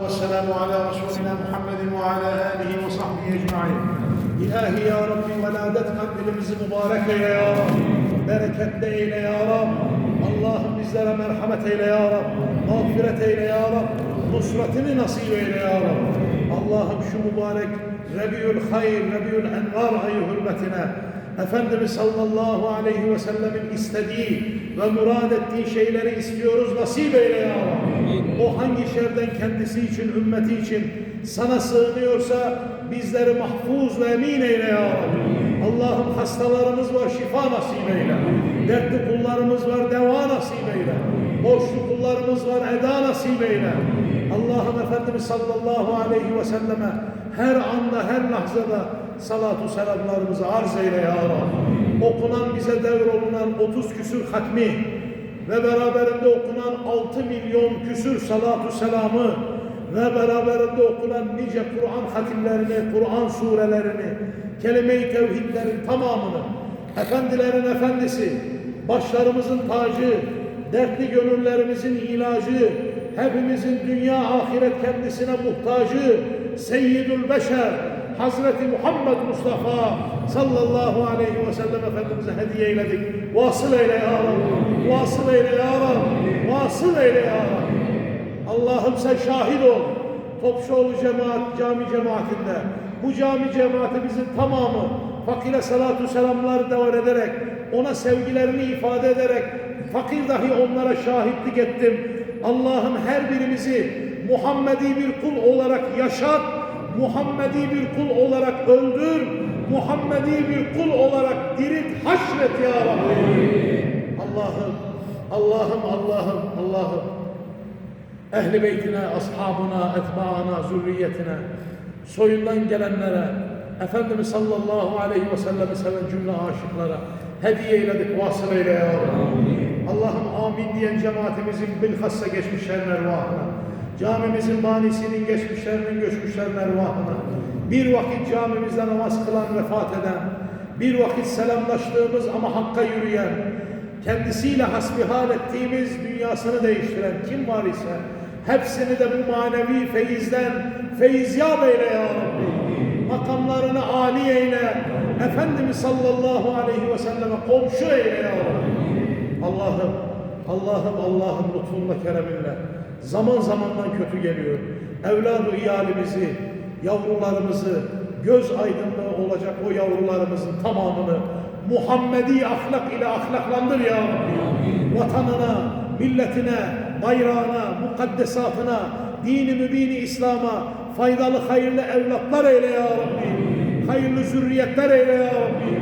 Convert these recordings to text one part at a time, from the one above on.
والسلام على رسولنا محمد وعلى آله وصحبه أجمعين İlahi ya Rabbi veladet kandilimizi mübarek eyle ya Rabbi. Bereketli eyle ya Rabbi. Allah'ım bizlere merhamet eyle ya Rabbi. Mağfiret eyle ya Rabbi. Nusretini nasip eyle ya Rabbi. Allah'ım şu mübarek Rebiül Hayr, Rebiül Envar ayı hürmetine Efendimiz sallallahu aleyhi ve sellemin istediği ve murad ettiği şeyleri istiyoruz nasip eyle ya Rabbi. O hangi şerden kendisi için, ümmeti için sana sığınıyorsa bizleri mahfuz ve emin eyle ya Rabbi. Allah'ım hastalarımız var şifa nasip eyle. Dertli kullarımız var deva nasip eyle. Borçlu kullarımız var eda nasip eyle. Allah'ım Efendimiz sallallahu aleyhi ve selleme her anda her lahzada salatu selamlarımızı arz eyle ya Rabbi. Okunan bize devrolunan 30 küsür hatmi ve beraberinde okunan 6 milyon küsür salatu selamı ve beraberinde okunan nice Kur'an hatimlerini, Kur'an surelerini, kelime-i tevhidlerin tamamını, efendilerin efendisi, başlarımızın tacı, dertli gönüllerimizin ilacı, hepimizin dünya ahiret kendisine muhtacı, Seyyidül Beşer, Hazreti Muhammed Mustafa sallallahu aleyhi ve sellem Efendimiz'e hediye eyledik. Vasıl eyle ya Rabbi, vasıl eyle ya Rabbi, vasıl eyle ya. Allah'ım sen şahit ol. Topşuoğlu cemaat, cami cemaatinde bu cami cemaatimizin tamamı fakire salatu selamlar devam ederek ona sevgilerini ifade ederek fakir dahi onlara şahitlik ettim. Allah'ım her birimizi Muhammedi bir kul olarak yaşat, Muhammedi bir kul olarak öldür, Muhammedi bir kul olarak dirilt, haşret ya Rabbi. Allah'ım, Allah'ım, Allah'ım, Allah'ım. Ehli beytine, ashabına, etbaana, zürriyetine, soyundan gelenlere, Efendimiz sallallahu aleyhi ve sellem'i seven cümle aşıklara hediye eyledik, vasıl eyle ya Rabbi. Allah'ım amin diyen cemaatimizin bilhassa geçmişlerin ervahına, camimizin banisinin geçmişlerinin göçmüşlerin ervahına, bir vakit camimizde namaz kılan, vefat eden, bir vakit selamlaştığımız ama hakka yürüyen, kendisiyle hasbihal ettiğimiz dünyasını değiştiren kim var ise hepsini de bu manevi feyizden feyizyab eyle ya Rabbi. Makamlarını âli eyle. Efendimiz sallallahu aleyhi ve selleme komşu eyle ya Rabbi. Allah'ım, Allah'ım, Allah'ım lütfunla kereminle zaman zamandan kötü geliyor. Evladı iyalimizi, yavrularımızı, göz aydınlığı olacak o yavrularımızın tamamını Muhammedi ahlak ile ahlaklandır ya Rabbi. Vatanına, milletine, bayrağına, mukaddesatına, dini mübini İslam'a faydalı hayırlı evlatlar eyle ya Rabbi. Hayırlı zürriyetler eyle ya Rabbi.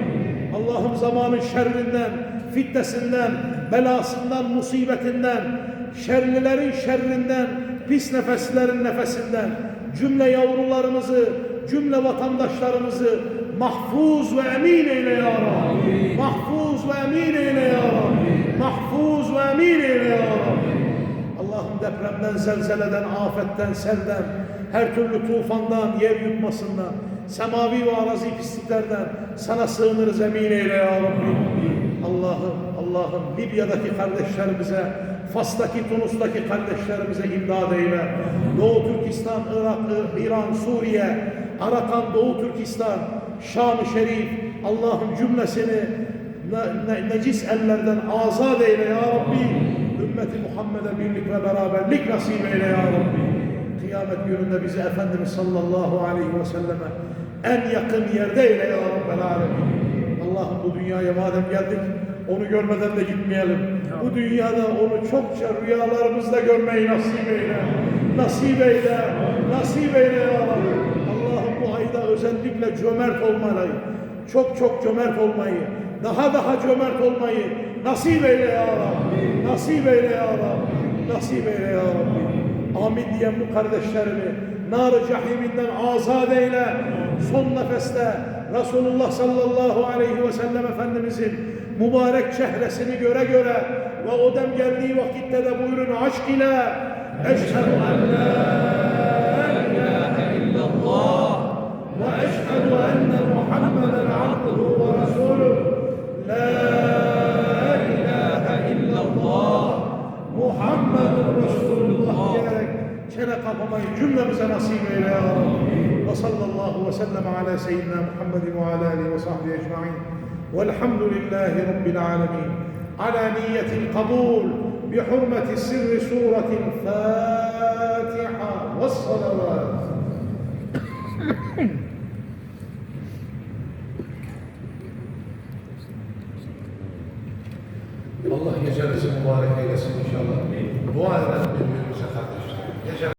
Allah'ım zamanın şerrinden, fitnesinden, belasından, musibetinden, şerlilerin şerrinden, pis nefeslerin nefesinden, cümle yavrularımızı, cümle vatandaşlarımızı mahfuz ve emin eyle ya Rabbi. Mahfuz ve emin eyle ya Rabbi. Mahfuz ve emin eyle ya Rabbi. Allah'ım depremden, zelzeleden, afetten, selden, her türlü tufandan, yer yutmasından, semavi ve arazi pisliklerden sana sığınırız emin eyle ya Rabbi. Allah'ım, Allah'ım Libya'daki kardeşlerimize, Fas'taki, Tunus'taki kardeşlerimize imdad eyle. Doğu Türkistan, Irak, İran, Suriye, Arakan, Doğu Türkistan, Şam-ı Şerif, Allah'ım cümlesini ne, ne, necis ellerden azat eyle ya Rabbi. Ümmeti Muhammed'e birlik ve beraberlik nasip eyle ya Rabbi. Kıyamet gününde bizi Efendimiz sallallahu aleyhi ve selleme en yakın yerde eyle ya Rabbel alemin. Allah'ım bu dünyaya madem geldik onu görmeden de gitmeyelim. Bu dünyada onu çokça rüyalarımızda görmeyi nasip eyle. Nasip eyle. Nasip eyle ya Rabbi. Allah'ım bu ayda özellikle cömert olmayı, çok çok cömert olmayı, daha daha cömert olmayı nasip eyle ya Rabbi. Nasip eyle ya Rabbi. Nasip eyle ya Rabbi. Amin diyen bu kardeşlerimi nar-ı cehiminden azat eyle. Son nefeste Resulullah sallallahu aleyhi ve sellem Efendimizin mübarek çehresini göre göre ve o dem geldiği vakitte de buyurun aşk ile eşhedü en la ilahe illallah ve eşhedü enne Muhammeden abduhu ve resulüh la Muhammedun Resulullah diyerek çene kapağı yapmamayı cümlemize nasip eyle ya Rabbi. Ve sallallahu ve sellem ala seyyidina Muhammedin ve ala alihi ve sahbihi ecma'in. Velhamdülillahi Rabbil alemin. Ala niyetil kabul. بحرمة سر سورة الفاتحة والصلوات Allah gecenizi mübarek Inshallah. Boas, né?